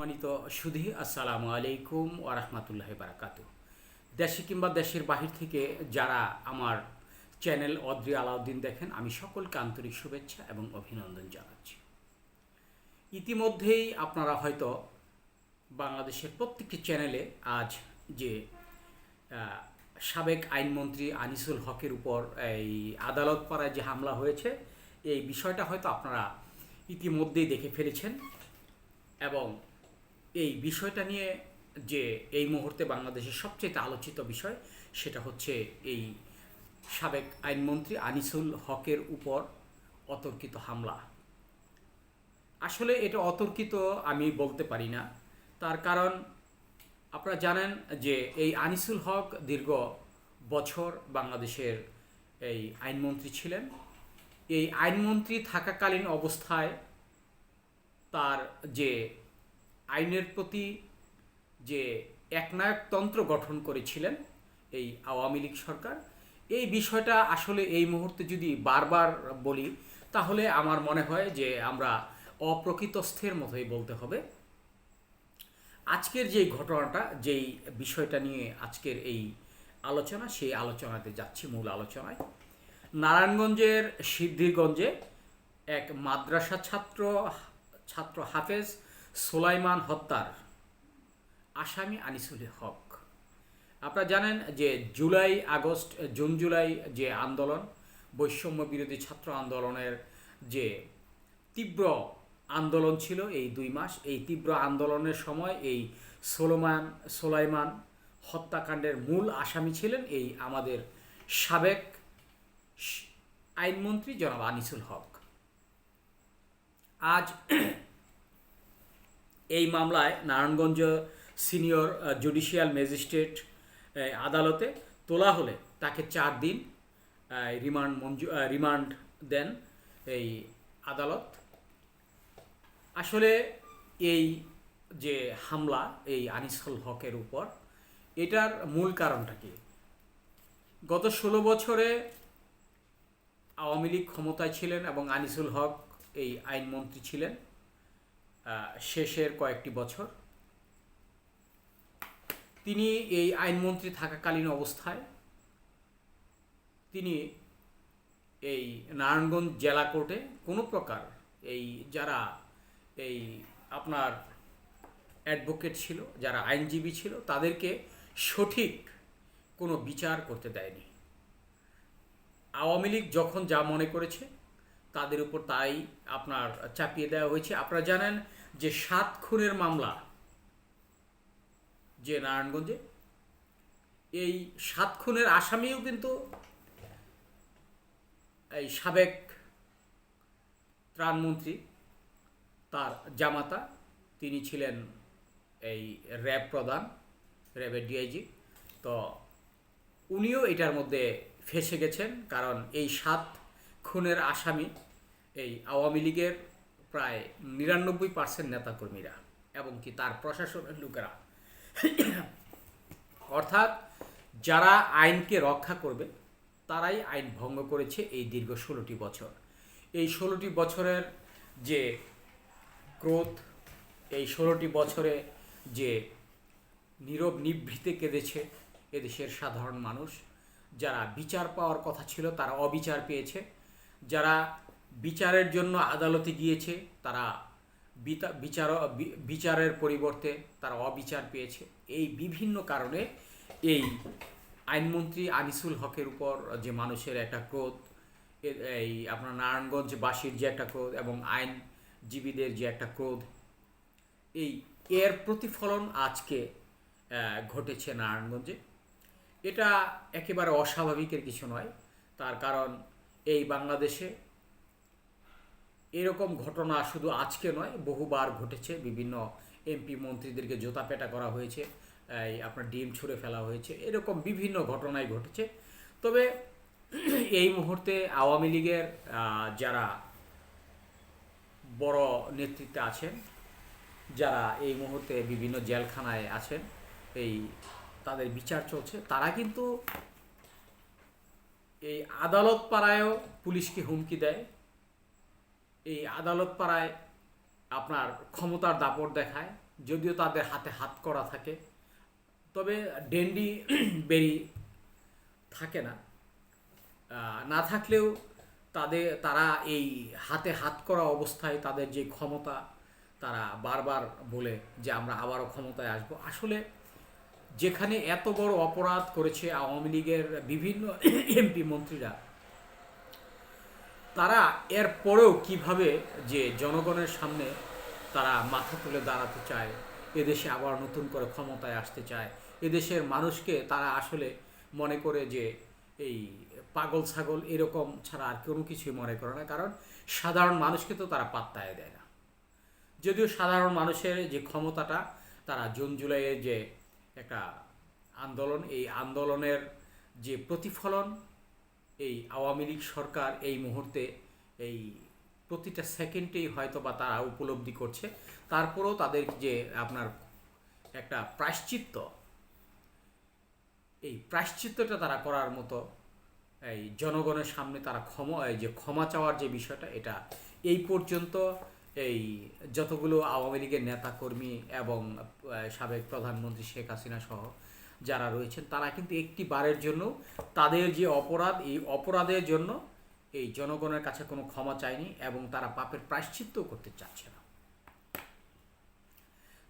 সম্মানিত সুধী, আসসালামু আলাইকুম ওরহমতুল্লাহ বারাকাত দেশে কিংবা দেশের বাহির থেকে যারা আমার চ্যানেল অদ্রি আলাউদ্দিন দেখেন, আমি সকলকে আন্তরিক শুভেচ্ছা এবং অভিনন্দন জানাচ্ছি। ইতিমধ্যেই আপনারা হয়তো বাংলাদেশের প্রত্যেকটি চ্যানেলে আজ যে সাবেক আইনমন্ত্রী আনিসুল হকের উপর এই আদালত পাড়ায় যে হামলা হয়েছে, এই বিষয়টা হয়তো আপনারা ইতিমধ্যেই দেখে ফেলেছেন এবং এই বিষয়টা নিয়ে যে এই মুহূর্তে বাংলাদেশের সবচেয়ে আলোচিত বিষয়, সেটা হচ্ছে এই সাবেক আইনমন্ত্রী আনিসুল হকের উপর অতর্কিত হামলা। আসলে এটা অতর্কিত আমি বলতে পারি না। তার কারণ আপনারা জানেন যে এই আনিসুল হক দীর্ঘ বছর বাংলাদেশের এই আইনমন্ত্রী ছিলেন। এই আইনমন্ত্রী থাকাকালীন অবস্থায় তার যে আইনের প্রতি যে একনায়কতন্ত্র গঠন করেছিলেন এই আওয়ামী লীগ সরকার, এই বিষয়টা আসলে এই মুহূর্তে যদি বারবার বলি, তাহলে আমার মনে হয় যে আমরা অপ্রকৃতস্থের মতোই বলতে হবে। আজকের যে ঘটনাটা, যেই বিষয়টা নিয়ে আজকের এই আলোচনা, সেই আলোচনাতে যাচ্ছি মূল আলোচনায়। নারায়ণগঞ্জের সিদ্ধিরগঞ্জে এক মাদ্রাসা ছাত্র ছাত্র হাফেজ সোলাইমান হত্যার আসামি আনিসুল হক। আপনারা জানেন যে জুলাই, আগস্ট, জুন, জুলাই যে আন্দোলন, বৈষম্য বিরোধী ছাত্র আন্দোলনের যে তীব্র আন্দোলন ছিল এই দুই মাস, এই তীব্র আন্দোলনের সময় এই সোলোমান, সোলাইমান হত্যাকাণ্ডের মূল আসামি ছিলেন এই আমাদের সাবেক আইনমন্ত্রী জনাব আনিসুল হক। আজ এই মামলায় নারায়ণগঞ্জ সিনিয়র জুডিশিয়াল ম্যাজিস্ট্রেট আদালতে তোলা হলে তাকে চার দিন রিমান্ড মঞ্জু রিমান্ড দেন এই আদালত। আসলে এই যে হামলা, এই আনিসুল হকের উপর, এটার মূল কারণটা কি? গত ষোলো বছরে আওয়ামী লীগ ক্ষমতায় ছিলেন এবং আনিসুল হক এই আইনমন্ত্রী ছিলেন। শেষের কয়েকটি বছর। তিনি এই আইনমন্ত্রী থাকাকালীন অবস্থায় তিনি এই নারায়ণগঞ্জ জেলা কোর্টে কোনো প্রকার এই যারা এই আপনার অ্যাডভোকেট ছিল, যারা আইনজীবী ছিল, তাদেরকে সঠিক কোনো বিচার করতে দেয়নি। আওয়ামী লীগ যখন যা মনে করেছে তাদের উপর তাই আপনার চাপিয়ে দেওয়া হয়েছে। আপনারা জানেন যে সাত খুনের মামলা যে নারায়ণগঞ্জে, এই সাত খুনের আসামিও কিন্তু এই সাবেক ত্রাণমন্ত্রী, তার জামাতা, তিনি ছিলেন এই র্যাব প্রধান, র্যাবের ডিআইজি। তো উনিও এটার মধ্যে ফেসে গেছেন, কারণ এই সাত খুনের আসামি এই আওয়ামী লীগের প্রায় নিরানব্বই পার্সেন্ট নেতাকর্মীরা এবং কি তার প্রশাসনের লোকেরা। অর্থাৎ যারা আইনকে রক্ষা করবে, তারাই আইন ভঙ্গ করেছে এই দীর্ঘ ষোলোটি বছর। এই ষোলোটি বছরের যে ক্রোধ, এই ষোলোটি বছরে যে নীরব নিভৃতে কেঁদেছে এদেশের সাধারণ মানুষ, যারা বিচার পাওয়ার কথা ছিল, তারা অবিচার পেয়েছে। যারা বিচারের জন্য আদালতে গিয়েছে, তারা বিচার বিচারের পরিবর্তে তারা অবিচার পেয়েছে। এই বিভিন্ন কারণে এই আইনমন্ত্রী আনিসুল হকের উপর যে মানুষের একটা ক্রোধ এই আপনার নারায়ণগঞ্জবাসীর যে একটা ক্রোধ এবং আইনজীবীদের যে একটা ক্রোধ, এই এর প্রতিফলন আজকে ঘটেছে নারায়ণগঞ্জে। এটা একেবারে অস্বাভাবিকের কিছু নয়। তার কারণ এই বাংলাদেশে। এরকম ঘটনা শুধু আজকে নয়, বহুবার ঘটেছে। বিভিন্ন এমপি মন্ত্রীদেরকে জোতা পেটা করা হয়েছে, এই আপনার ডিম ছুঁড়ে ফেলা হয়েছে, এরকম বিভিন্ন ঘটনাই ঘটেছে। তবে এই মুহূর্তে আওয়ামী লীগের যারা বড় নেতৃত্বে আছেন, যারা এই মুহূর্তে বিভিন্ন জেলখানায় আছেন, এই তাদের বিচার চলছে, তারা কিন্তু এই আদালত পাড়ায়ও পুলিশকে হুমকি দেয়। এই আদালত পাড়ায় আপনার ক্ষমতার দাপট দেখায়, যদিও তাদের হাতে হাত করা থাকে। তবে ডেন্ডি বেরি থাকে না। না থাকলেও তাদের, তারা এই হাতে হাত করা অবস্থায় তাদের যে ক্ষমতা তারা বারবার বলে যে আমরা আবারও ক্ষমতায় আসব। আসলে যেখানে এত বড় অপরাধ করেছে আওয়ামী লীগের বিভিন্ন এমপি মন্ত্রীরা, তারা এর পরেও কীভাবে যে জনগণের সামনে তারা মাথা তুলে দাঁড়াতে চায়, এদেশে আবার নতুন করে ক্ষমতায় আসতে চায়, এদেশের মানুষকে তারা আসলে মনে করে যে এই পাগল ছাগল এরকম ছাড়া আর কোনো কিছুই মনে করে না, কারণ সাধারণ মানুষকে তো তারা পাত্তায় দেয় না। যদিও সাধারণ মানুষের যে ক্ষমতাটা, তারা জুন জুলাইয়ের যে একটা আন্দোলন, এই আন্দোলনের যে প্রতিফলন, এই আওয়ামী লীগ সরকার এই মুহূর্তে এই প্রতিটা সেকেন্ডেই হয়তো বা তারা উপলব্ধি করছে। তারপরেও তাদের যে আপনার একটা প্রায়শ্চিত্ত, এই প্রায়শ্চিত্তটা তারা করার মতো, এই জনগণের সামনে তারা ক্ষমা যে ক্ষমা চাওয়ার যে বিষয়টা, এটা এই পর্যন্ত এই যতগুলো আওয়ামী লীগের নেতাকর্মী এবং সাবেক প্রধানমন্ত্রী শেখ হাসিনা সহ যারা রয়েছেন, তারা কিন্তু একটি বারের জন্য তাদের যে অপরাধ, এই অপরাধের জন্য এই জনগণের কাছে কোনো ক্ষমা চায়নি এবং তারা পাপের প্রায়শ্চিত্ত করতে চাচ্ছে না।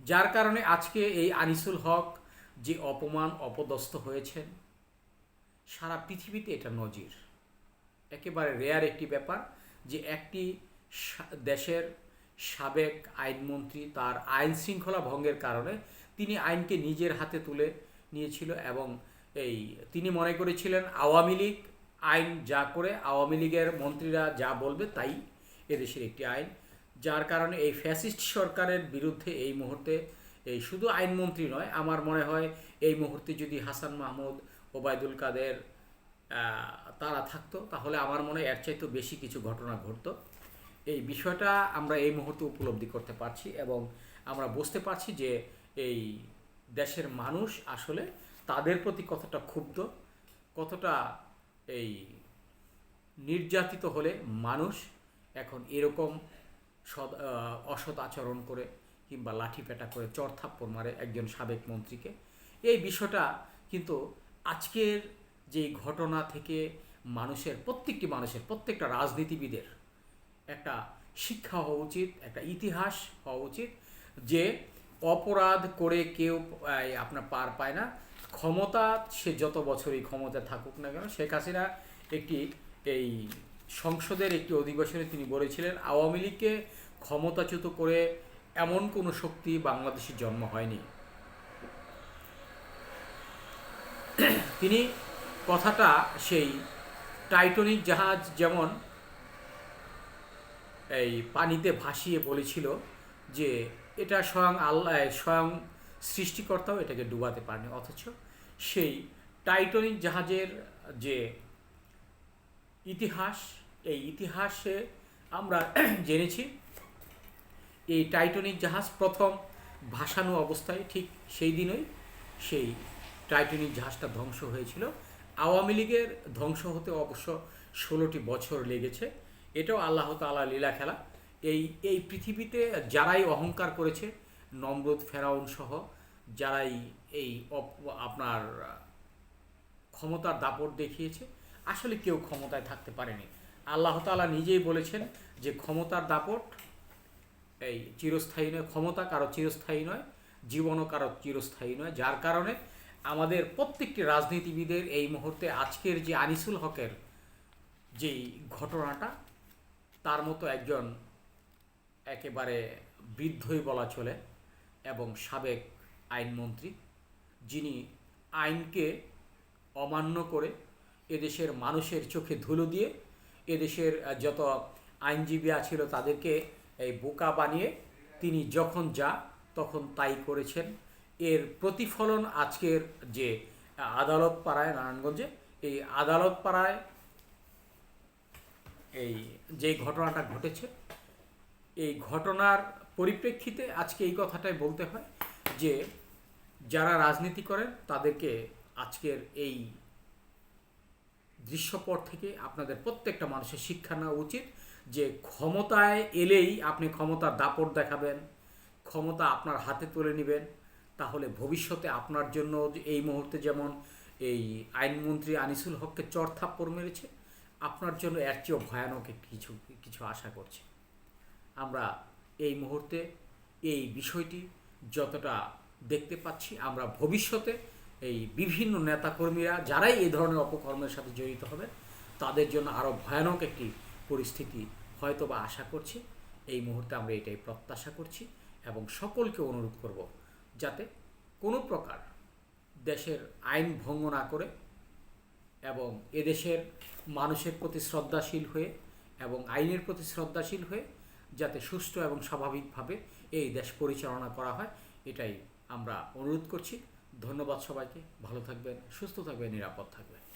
যার কারণে আজকে এই আনিসুল হক যে অপমান, অপদস্থ হয়েছেন, সারা পৃথিবীতে এটা নজির। একেবারে রেয়ার একটি ব্যাপার যে একটি দেশের সাবেক আইনমন্ত্রী তার আইন শৃঙ্খলা ভঙ্গের কারণে তিনি আইনকে নিজের হাতে তুলে নিয়েছিল এবং এই তিনি মনে করেছিলেন আওয়ামী লীগ আইন যা করে আওয়ামী লীগের মন্ত্রীরা যা বলবে তাই এদেশের একটি আইন। যার কারণে এই ফ্যাসিস্ট সরকারের বিরুদ্ধে এই মুহূর্তে এই শুধু আইনমন্ত্রী নয়, আমার মনে হয় এই মুহূর্তে যদি হাসান মাহমুদ, ওবায়দুল কাদের তারা থাকতো, তাহলে আমার মনে হয় এর চাইতেও বেশি কিছু ঘটনা ঘটতো। এই বিষয়টা আমরা এই মুহূর্তে উপলব্ধি করতে পারছি এবং আমরা বুঝতে পারছি যে এই দেশের মানুষ আসলে তাদের প্রতি কতটা ক্ষুব্ধ, কতটা এই নির্যাতিত হলে মানুষ এখন এরকম সদ অসৎ আচরণ করে কিংবা লাঠি পেটা করে চর থাপ্পড় মারে একজন সাবেক মন্ত্রীকে। এই বিষয়টা কিন্তু আজকের যে ঘটনা থেকে মানুষের, প্রত্যেকটি মানুষের, প্রত্যেকটা রাজনীতিবিদের একটা শিক্ষা হওয়া উচিত, একটা ইতিহাস হওয়া উচিত যে অপরাধ করে কেউ আপনার পার পায় না। ক্ষমতা, সে যত বছরই ক্ষমতা থাকুক না কেন, শেখ হাসিনা একটি, এই সংসদের একটি অধিবেশনে তিনি বলেছিলেন, আওয়ামী লীগকে ক্ষমতাচ্যুত করে এমন কোনো শক্তি বাংলাদেশে জন্ম হয়নি। তিনি কথাটা সেই টাইটনিক জাহাজ যেমন এই পানিতে ভাসিয়ে বলেছিল যে এটা স্বয়ং আল্লাহ স্বয়ং সৃষ্টিকর্তাও এটাকে ডুবাতে পারেনি। অথচ সেই টাইটনিক জাহাজের যে ইতিহাস, এই ইতিহাসে আমরা জেনেছি, এই টাইটনিক জাহাজ প্রথম ভাসানো অবস্থায় ঠিক সেই দিনই সেই টাইটনিক জাহাজটা ধ্বংস হয়েছিল। আওয়ামী লীগের ধ্বংস হতে অবশ্য ষোলোটি বছর লেগেছে। এটাও আল্লাহ তাআলা লীলা খেলা। এই এই পৃথিবীতে যারাই অহংকার করেছে, নমরুদ, ফেরাউন সহ, যারাই এই আপনার ক্ষমতার দাপট দেখিয়েছে, আসলে কেউ ক্ষমতায় থাকতে পারেনি। আল্লাহ তাআলা নিজেই বলেছেন যে ক্ষমতার দাপট এই চিরস্থায়ী নয়, ক্ষমতা কারও চিরস্থায়ী নয়, জীবনও কারও চিরস্থায়ী নয়। যার কারণে আমাদের প্রত্যেকটি রাজনীতিবিদের এই মুহূর্তে আজকের যে আনিসুল হকের যেই ঘটনাটা তার মতো একজন একেবারে বৃদ্ধই বলা চলে এবং সাবেক আইনমন্ত্রী, যিনি আইনকে অমান্য করে এদেশের মানুষের চোখে ধুলো দিয়ে এদেশের যত আইনজীবী ছিল তাদেরকে এই বোকা বানিয়ে তিনি যখন যা তখন তাই করেছেন। এর প্রতিফলন আজকের যে আদালত পাড়ায় নারায়ণগঞ্জে, এই আদালত পাড়ায় এই যে ঘটনাটা ঘটেছে, এই ঘটনার পরিপ্রেক্ষিতে আজকে এই কথাটাই বলতে হয় যে যারা রাজনীতি করেন, তাদেরকে আজকের এই দৃশ্যপট থেকে আপনাদের প্রত্যেকটা মানুষের শিক্ষা নেওয়া উচিত যে ক্ষমতায় এলেই আপনি ক্ষমতার দাপট দেখাবেন, ক্ষমতা আপনার হাতে তুলে নেবেন। তাহলে ভবিষ্যতে আপনার জন্য এই মুহূর্তে যেমন এই আইনমন্ত্রী আনিসুল হককে চর থাপ্পড় মেরেছে আপনার জন্য এর চেয়েও ভয়ানক কিছু কিছু আশা করছি। আমরা এই মুহূর্তে এই বিষয়টি যতটা দেখতে পাচ্ছি, আমরা ভবিষ্যতে এই বিভিন্ন নেতাকর্মীরা যারাই এই ধরনের অপকর্মের সাথে জড়িত হবে, তাদের জন্য আরও ভয়ানক একটি পরিস্থিতি হয়তো বা আশা করছি। এই মুহূর্তে আমরা এটাই প্রত্যাশা করছি এবং সকলকে অনুরোধ করব যাতে কোনো প্রকার দেশের আইন ভঙ্গ না করে এবং এদেশের মানুষের প্রতি শ্রদ্ধাশীল হয়ে এবং আইনের প্রতি শ্রদ্ধাশীল হয়ে যাতে সুষ্ঠু এবং স্বাভাবিকভাবে এই দেশ পরিচালনা করা হয়, এটাই আমরা অনুরোধ করছি। ধন্যবাদ সবাইকে। ভালো থাকবেন, সুস্থ থাকবেন, নিরাপদ থাকবেন।